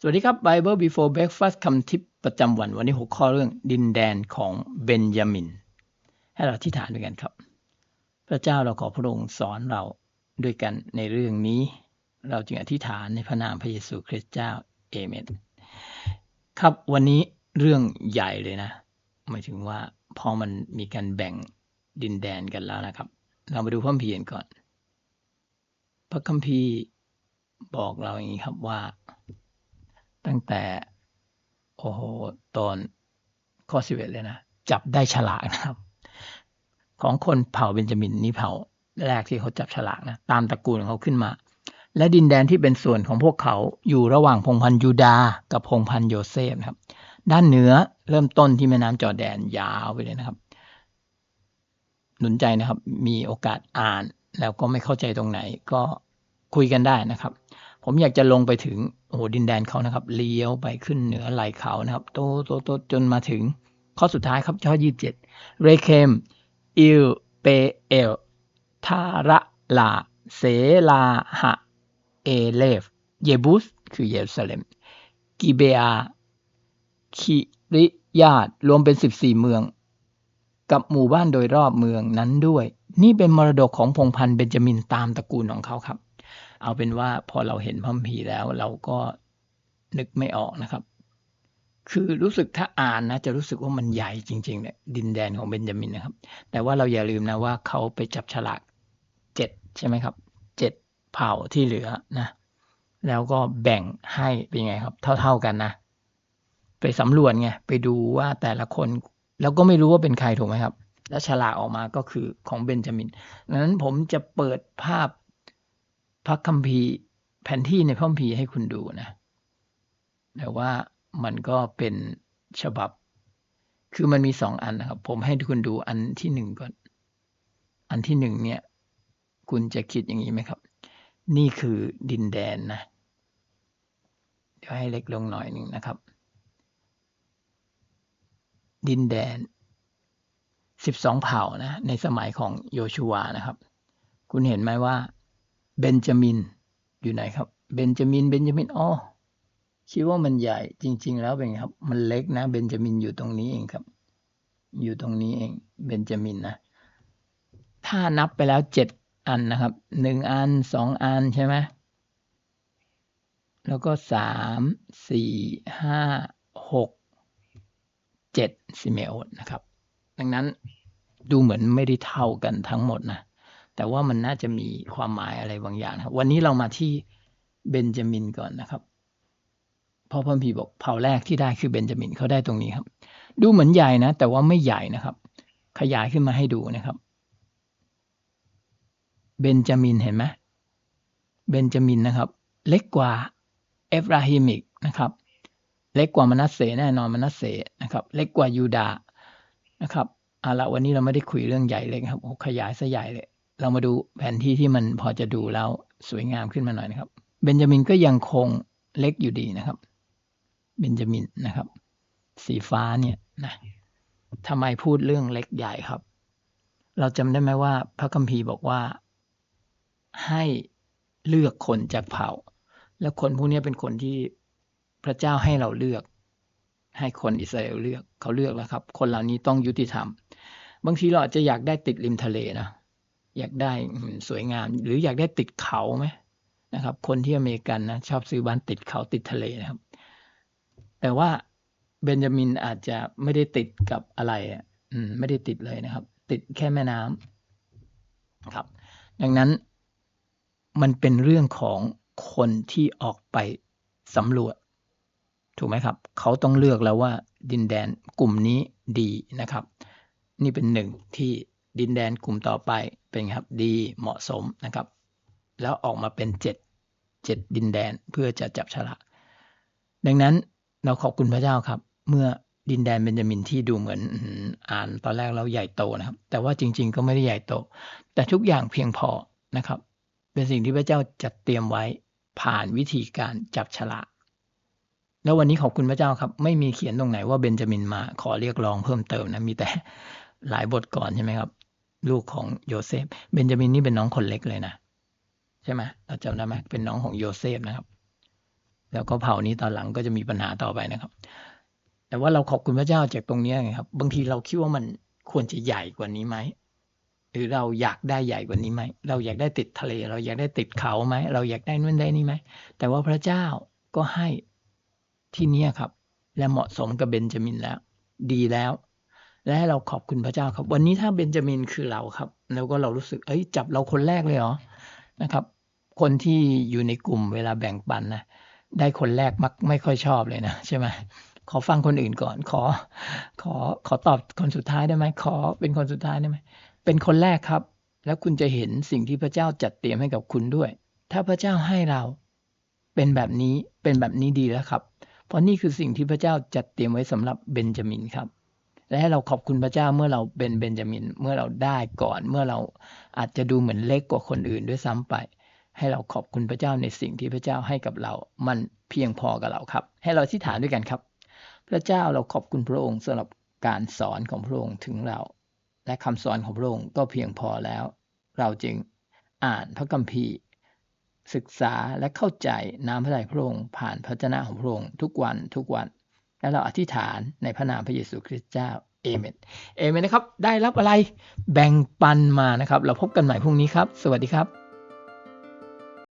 สวัสดีครับ Bible Before Breakfast คำทิปประจำวัน วันนี้หัวข้อเรื่องดินแดนของเบนจามิน ให้เราที่ฐานด้วยกันครับ พระเจ้าเราขอพระองค์สอนเราด้วยกันในเรื่องนี้ เราจึงอธิษฐานในพระนามพระเยซูคริสต์เจ้าเอเมนครับวันนี้เรื่องใหญ่เลยนะหมายถึงว่าพอมันมีการแบ่งดินแดนกันแล้วนะครับ เรามาดูพระคัมภีร์ก่อน พระคัมภีร์บอกเราอย่างนี้ครับว่า ตั้งแต่ โอ้โหตอนข้อสิบเอ็ดเลยนะ จับได้ฉลากนะครับ ของคนเผ่าเบนจามินนี่เผ่าแรกที่เขาจับฉลากนะ ตามตระกูลของเขาขึ้นมา และดินแดนที่เป็นส่วนของพวกเขาอยู่ระหว่างพงพันยูดาห์กับพงพันโยเซฟนะครับ ด้านเหนือเริ่มต้นที่แม่น้ำจอแดนยาวไปเลยนะครับ หนุนใจนะครับ มีโอกาสอ่านแล้วก็ไม่เข้าใจตรงไหนก็คุยกันได้นะครับ ผมอยากจะลงไปถึง โอ้โหดินแดนเขานะครับ เลี้ยวไปขึ้นเหนือไหลเขานะครับ โตโตโตจนมาถึง ข้อสุดท้ายครับข้อยี่สิบเจ็ดเรเคมอิลเปเอลทาระลาเสลาหะเอเลฟ เยบุส คือเยรูซาเล็ม กิเบอาคิริยาดรวมเป็นสิบสี่เมือง กับหมู่บ้านโดยรอบเมืองนั้นด้วย นี่เป็นมรดกของพงพันธ์เบนจามินตามตระกูลของเขาครับ เอาเป็นว่าพอเราเห็นพระคัมภีร์แล้ว เราก็นึกไม่ออกนะครับ คือรู้สึกถ้าอ่านนะจะรู้สึกว่ามันใหญ่จริงๆเนี่ยดินแดนของเบนจามินนะครับ แต่ว่าเราอย่าลืมนะว่าเขาไปจับฉลากเจ็ดใช่ไหมครับเจ็ดเผ่าที่เหลือนะ แล้วก็แบ่งให้เป็นไงครับ เท่าๆกันนะไปสำรวจไงไปดูว่าแต่ละคนแล้วก็ไม่รู้ว่าเป็นใครถูกไหมครับ แล้วฉลากออกมาก็คือของเบนจามินดังนั้นผมจะเปิดภาพ พระคัมภีร์แผนที่ในพระคัมภีร์ให้คุณดูนะแต่ว่ามันก็เป็นฉบับ คือมันมีสองอันนะครับ ผมให้คุณดูอันที่หนึ่งก่อน อันที่หนึ่งเนี่ย คุณจะคิดอย่างนี้ไหมครับ นี่คือดินแดนนะ เดี๋ยวให้เล็กลงหน่อยหนึ่งนะครับ ดินแดนสิบสองเผ่านะ ในสมัยของโยชูวานะครับ คุณเห็นไหมว่า เบนจามิน อยู่ไหนครับ เบนจามิน เบนจามินอ๋อคิดว่ามันใหญ่จริง ๆ แล้วเป็นไงครับ มันเล็กนะ เบนจามินอยู่ตรงนี้เองครับ อยู่ตรงนี้เอง เบนจามินนะ ถ้านับไปแล้วเจ็ดอันนะครับหนึ่งอันสองอันใช่ไหมแล้วก็สามสี่ห้าหกเจ็ดซิเมโอนนะครับ ดังนั้นดูเหมือนไม่ได้เท่ากันทั้งหมดนะ แต่ว่ามันน่าจะมีความหมายอะไรบางอย่างครับ วันนี้เรามาที่เบนจามินก่อนนะครับพอพมพีบอกเผ่าแรกที่ได้คือเบนจามินเขาได้ตรงนี้ครับ ดูเหมือนใหญ่นะ แต่ว่าไม่ใหญ่นะครับ ขยายขึ้นมาให้ดูนะครับ เบนจามินเห็นไหมเบนจามินนะครับ เล็กกว่าเอฟราฮิมิกนะครับเล็กกว่ามานัสเสแน่นอนมานัสเสนะครับ เล็กกว่ายูดานะครับเอาละวันนี้เราไม่ได้คุยเรื่องใหญ่เลยครับขยายซะใหญ่เลย เรามาดูแผนที่ที่มันพอจะดูแล้วสวยงามขึ้นมาหน่อยนะครับ เบนจามินก็ยังคงเล็กอยู่ดีนะครับ เบนจามินนะครับ สีฟ้าเนี่ยนะทำไมพูดเรื่องเล็กใหญ่ครับ เราจำได้ไหมว่า พระคัมภีร์บอกว่า ให้เลือกคนจากเผ่า แล้วคนพวกนี้เป็นคนที่พระเจ้าให้เราเลือก ให้คนอิสราเอลเลือกเขาเลือกแล้วครับ คนเหล่านี้ต้องยุติธรรม บางทีเราอาจจะอยากได้ติดริมทะเลนะ อยากได้สวยงาม หรืออยากได้ติดเขาไหมนะครับ คนที่อเมริกันนะชอบซื้อบ้านติดเขาติดทะเลนะครับ แต่ว่าเบนจามินอาจจะไม่ได้ติดกับอะไรอืมไม่ได้ติดเลยนะครับ ติดแค่แม่น้ำครับ ดังนั้นมันเป็นเรื่องของคนที่ออกไปสำรวจ ถูกไหมครับ เขาต้องเลือกแล้วว่าดินแดนกลุ่มนี้ดีนะครับ นี่เป็นหนึ่งที่ ดินแดนกลุ่มต่อไปเป็นครับดีเหมาะสมนะครับ แล้วออกมาเป็นเจ็ดเจ็ดดินแดนเพื่อจะจับฉลากดังนั้นเราขอบคุณพระเจ้าครับ เมื่อดินแดนเบนจามินที่ดูเหมือนอ่านตอนแรกเราใหญ่โตนะครับ แต่ว่าจริง ๆ ก็ไม่ได้ใหญ่โต แต่ทุกอย่างเพียงพอนะครับ เป็นสิ่งที่พระเจ้าจัดเตรียมไว้ผ่านวิธีการจับฉลากแล้ววันนี้ขอบคุณพระเจ้าครับ ไม่มีเขียนตรงไหนว่าเบนจามินมาขอเรียกร้องเพิ่มเติมนะมีแต่หลายบทก่อนใช่ไหมครับ ลูกของโยเซฟ เบนจามินนี่เป็นน้องคนเล็กเลยนะ ใช่ไหมเราจำได้ไหมเป็นน้องของโยเซฟนะครับ แล้วก็เผ่านี้ตอนหลังก็จะมีปัญหาต่อไปนะครับ แต่ว่าเราขอบคุณพระเจ้าจากตรงนี้ไงครับ บางทีเราคิดว่ามันควรจะใหญ่กว่านี้ไหมหรือเราอยากได้ใหญ่กว่านี้ไหม เราอยากได้ติดทะเล เราอยากได้ติดเขาไหม เราอยากได้นู่นได้นี่ไหม แต่ว่าพระเจ้าก็ให้ที่นี้ครับ และเหมาะสมกับเบนจามินแล้ว ดีแล้ว และให้เราขอบคุณพระเจ้าครับ วันนี้ถ้าเบนจามินคือเราครับ แล้วก็เรารู้สึกเอ้ยจับเราคนแรกเลยเหรอนะครับ คนที่อยู่ในกลุ่มเวลาแบ่งปันนะได้คนแรกมักไม่ค่อยชอบเลยนะใช่ไหมขอฟังคนอื่นก่อน ขอ ขอขอตอบคนสุดท้ายได้ไหมขอเป็นคนสุดท้ายได้ไหมเป็นคนแรกครับ แล้วคุณจะเห็นสิ่งที่พระเจ้าจัดเตรียมให้กับคุณด้วย ถ้าพระเจ้าให้เราเป็นแบบนี้เป็นแบบนี้ดีแล้วครับ เพราะนี่คือสิ่งที่พระเจ้าจัดเตรียมไว้สำหรับเบนจามินครับ และให้เราขอบคุณพระเจ้าเมื่อเราเป็นเบนจามินเมื่อเราได้ก่อน เมื่อเราอาจจะดูเหมือนเล็กกว่าคนอื่นด้วยซ้ำไป ให้เราขอบคุณพระเจ้าในสิ่งที่พระเจ้าให้กับเรา มันเพียงพอกับเราครับ ให้เราที่ฐานด้วยกันครับ พระเจ้าเราขอบคุณพระองค์สำหรับการสอนของพระองค์ถึงเรา และคำสอนของพระองค์ก็เพียงพอแล้ว เราจึงอ่านพระคัมภีร์ ศึกษาและเข้าใจน้ำพระทัยพระองค์ผ่านพระเจ้าของพระองค์ทุกวันทุกวัน แล้วเราอธิษฐานในพระนามพระเยซูคริสต์เจ้าเอเมนเอเมนนะครับ ได้รับอะไรแบ่งปันมานะครับ เราพบกันใหม่พรุ่งนี้ครับ สวัสดีครับ